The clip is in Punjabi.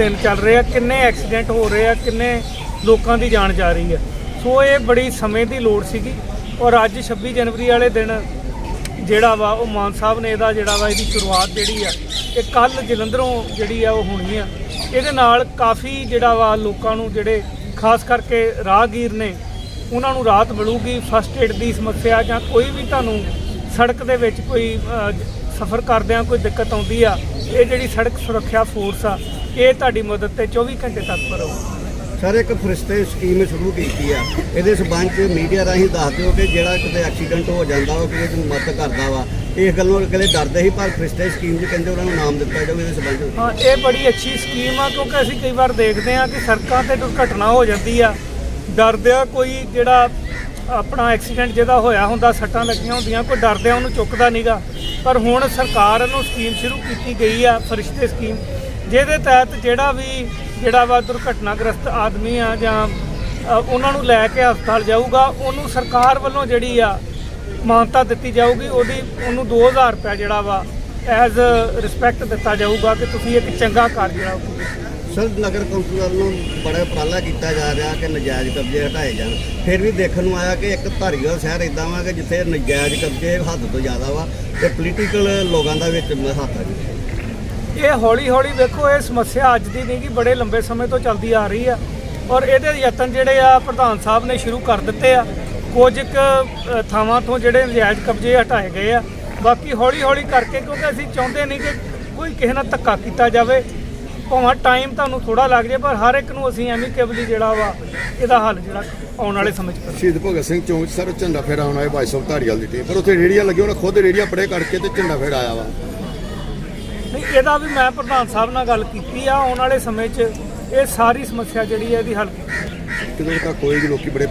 ਦਿਨ ਚੱਲ ਰਹੇ ਆ, ਕਿੰਨੇ ਐਕਸੀਡੈਂਟ ਹੋ ਰਹੇ ਆ, ਕਿੰਨੇ ਲੋਕਾਂ ਦੀ ਜਾਨ ਜਾ ਰਹੀ ਆ। ਸੋ ਇਹ ਬੜੀ ਸਮੇਂ ਦੀ ਲੋੜ ਸੀਗੀ ਔਰ ਅੱਜ 26 ਜਨਵਰੀ ਵਾਲੇ ਦਿਨ ਜਿਹੜਾ ਵਾ, ਉਹ ਮਾਨ ਸਾਹਿਬ ਨੇ ਇਹਦਾ ਜਿਹੜਾ ਵਾ, ਇਹਦੀ ਸ਼ੁਰੂਆਤ ਜਿਹੜੀ ਆ, ਇਹ ਕੱਲ ਜਲੰਧਰੋਂ ਜਿਹੜੀ ਆ, ਉਹ ਹੋਣੀ ਆ। ਇਹਦੇ ਨਾਲ ਕਾਫੀ ਜਿਹੜਾ ਵਾ, ਲੋਕਾਂ ਨੂੰ ਜਿਹੜੇ ਖਾਸ ਕਰਕੇ ਰਾਹਗੀਰ ਨੇ, ਉਹਨਾਂ ਨੂੰ ਰਾਹਤ ਮਿਲੂਗੀ ਫਸਟ ਏਡ ਦੀ ਸਮੱਸਿਆ ਜਾਂ ਕੋਈ ਵੀ ਤੁਹਾਨੂੰ ਸੜਕ ਦੇ ਵਿੱਚ ਕੋਈ ਸਫ਼ਰ ਕਰਦਿਆਂ ਕੋਈ ਦਿੱਕਤ ਆਉਂਦੀ ਆ, ਇਹ ਜਿਹੜੀ ਸੜਕ ਸੁਰੱਖਿਆ ਫੋਰਸ ਆ ਇਹ ਤੁਹਾਡੀ ਮਦਦ ਤੇ 24 ਘੰਟੇ ਤੱਕ ਰਹੂ ਸਰ ਇੱਕ ਫਰਿਸ਼ਤੇ ਸਕੀਮ ਸ਼ੁਰੂ ਕੀਤੀ ਆ। ਇਹਦੇ ਸਬੰਧ ਚ ਮੀਡੀਆ ਰਾਹੀਂ ਦੱਸ ਦਿਓ ਕਿ ਜਿਹੜਾ ਕਿਤੇ ਐਕਸੀਡੈਂਟ ਹੋ ਜਾਂਦਾ ਵਾ ਕਿ ਇਹਨੂੰ ਮਦਦ ਕਰਦਾ ਵਾ। ਇਸ ਗੱਲੋਂ ਅਗਲੇ ਡਰਦੇ ਸੀ ਪਰ ਫਰਿਸ਼ਤੇ ਸਕੀਮ ਚ ਕਹਿੰਦੇ ਉਹਨਾਂ ਨੂੰ ਨਾਮ ਦਿੱਤਾ ਜਾਊਗਾ ਇਹਦੇ ਸਬੰਧ ਹਾਂ ਇਹ ਬੜੀ ਅੱਛੀ ਸਕੀਮ ਆ ਕਿਉਂਕਿ ਅਸੀਂ ਕਈ ਵਾਰ ਦੇਖਦੇ ਆ ਕਿ ਸੜਕਾਂ ਤੇ ਦੁਰਘਟਨਾ ਹੋ ਜਾਂਦੀ ਆ। ਡਰਦਿਆਂ ਕੋਈ ਜਿਹੜਾ ਆਪਣਾ ਐਕਸੀਡੈਂਟ ਜਿਹਦਾ ਹੋਇਆ ਹੁੰਦਾ ਸੱਟਾਂ ਲੱਗੀਆਂ ਹੁੰਦੀਆਂ ਕੋਈ ਡਰਦਿਆਂ ਉਹਨੂੰ ਚੁੱਕਦਾ ਨਹੀਂਗਾ ਪਰ ਹੁਣ ਸਰਕਾਰ ਵੱਲੋਂ ਸਕੀਮ ਸ਼ੁਰੂ ਕੀਤੀ ਗਈ ਆ ਫਰਿਸ਼ਤੇ ਸਕੀਮ। ਜਿਹਦੇ ਤਹਿਤ ਜਿਹੜਾ ਵੀ ਜਿਹੜਾ ਵਾ ਦੁਰਘਟਨਾਗ੍ਰਸਤ ਆਦਮੀ ਆ ਜਾਂ ਉਹਨਾਂ ਨੂੰ ਲੈ ਕੇ ਹਸਪਤਾਲ ਜਾਊਗਾ, ਉਹਨੂੰ ਸਰਕਾਰ ਵੱਲੋਂ ਜਿਹੜੀ ਆ ਮਾਨਤਾ ਦਿੱਤੀ ਜਾਊਗੀ, ਉਹਦੀ, ਉਹਨੂੰ 2000 ਰੁਪਏ ਜਿਹੜਾ ਵਾ ਐਜ਼ ਰਿਸਪੈਕਟ ਦਿੱਤਾ ਜਾਊਗਾ ਕਿ ਤੁਸੀਂ ਇੱਕ ਚੰਗਾ ਕਾਰਜ ਜਿਹੜਾ ਉਹ ਸਰ, ਨਗਰ ਕੌਂਸਲ ਵੱਲੋਂ ਬੜਾ ਉਪਰਾਲਾ ਕੀਤਾ ਜਾ ਰਿਹਾ ਕਿ ਨਜਾਇਜ਼ ਕਬਜ਼ੇ ਹਟਾਏ ਜਾਣ। ਫਿਰ ਵੀ ਦੇਖਣ ਨੂੰ ਆਇਆ ਕਿ ਇੱਕ ਧਾਰੀਵਾਲ ਸ਼ਹਿਰ ਇਦਾਂ ਵਾ ਕਿ ਜਿੱਥੇ ਨਜਾਇਜ਼ ਕਬਜ਼ੇ ਹੱਦ ਤੋਂ ਜ਼ਿਆਦਾ ਵਾ ਤੇ ਪੋਲੀਟੀਕਲ ਲੋਕਾਂ ਦਾ ਵਿੱਚ ਹੱਥ ਆ ਇਹ ਹੌਲੀ ਹੌਲੀ ਵੇਖੋ, ਇਹ ਸਮੱਸਿਆ ਅੱਜ ਦੀ ਨਹੀਂ ਕਿ ਬੜੇ ਲੰਬੇ ਸਮੇਂ ਤੋਂ ਚੱਲਦੀ ਆ ਰਹੀ ਆ। ਔਰ ਇਹਦੇ ਯਤਨ ਜਿਹੜੇ ਆ, ਪ੍ਰਧਾਨ ਸਾਹਿਬ ਨੇ ਸ਼ੁਰੂ ਕਰ ਦਿੱਤੇ ਆ। ਕੁਝ ਕੁ ਥਾਵਾਂ ਤੋਂ ਜਿਹੜੇ ਨਜਾਇਜ਼ ਕਬਜ਼ੇ ਹਟਾਏ ਗਏ ਆ। ਬਾਕੀ ਹੌਲੀ ਹੌਲੀ ਕਰਕੇ, ਕਿਉਂਕਿ ਅਸੀਂ ਚਾਹੁੰਦੇ ਨਹੀਂ ਕਿ ਕੋਈ ਕਿਸੇ ਨਾਲ ਧੱਕਾ ਕੀਤਾ ਜਾਵੇ। ਭਾਵੇਂ ਟਾਈਮ ਤੁਹਾਨੂੰ ਥੋੜਾ ਲੱਗ ਜਾਏ, ਪਰ ਹਰ ਇੱਕ ਨੂੰ ਅਸੀਂ ਐਮੀਕੇਬਲੀ ਜਿਹੜਾ ਵਾ, ਇਹਦਾ ਹੱਲ ਜਿਹੜਾ ਆਉਣ ਵਾਲੇ ਸਮੇਂ 'ਚ ਸ਼ਹੀਦ ਭਗਤ ਸਿੰਘ ਚੌਂਕ ਸਰ, ਝੰਡਾ ਫੇਰਾ ਆਉਣਾ ਹੈ ਭਾਈ ਸਾਹਿਬ ਧਾਰੀਵਾਲ ਦੀ ਟੀਮ ਪਰ ਉੱਥੇ ਰੇੜੀਆਂ ਲੱਗੀਆਂ, ਉਹਨਾਂ ਖੁਦ ਰੇੜੀਆਂ ਪੜੇ ਕਰਕੇ ਤੇ ਝੰਡਾ ਫੇਰਾ ਆਇਆ ਵਾ। ਇਹਦਾ ਵੀ ਮੈਂ ਪ੍ਰਧਾਨ ਸਾਹਿਬ ਨਾਲ ਗੱਲ ਕੀਤੀ ਆ, ਆਉਣ ਵਾਲੇ ਸਮੇਂ 'ਚ ਇਹ ਸਾਰੀ ਸਮੱਸਿਆ ਜਿਹੜੀ ਹੈ ਇਹਦੀ ਹੱਲ ਕੀਤੀ ਕਿਦੋਂ ਤੱਕ ਕੋਈ ਵੀ ਲੋਕੀ ਬੜੇ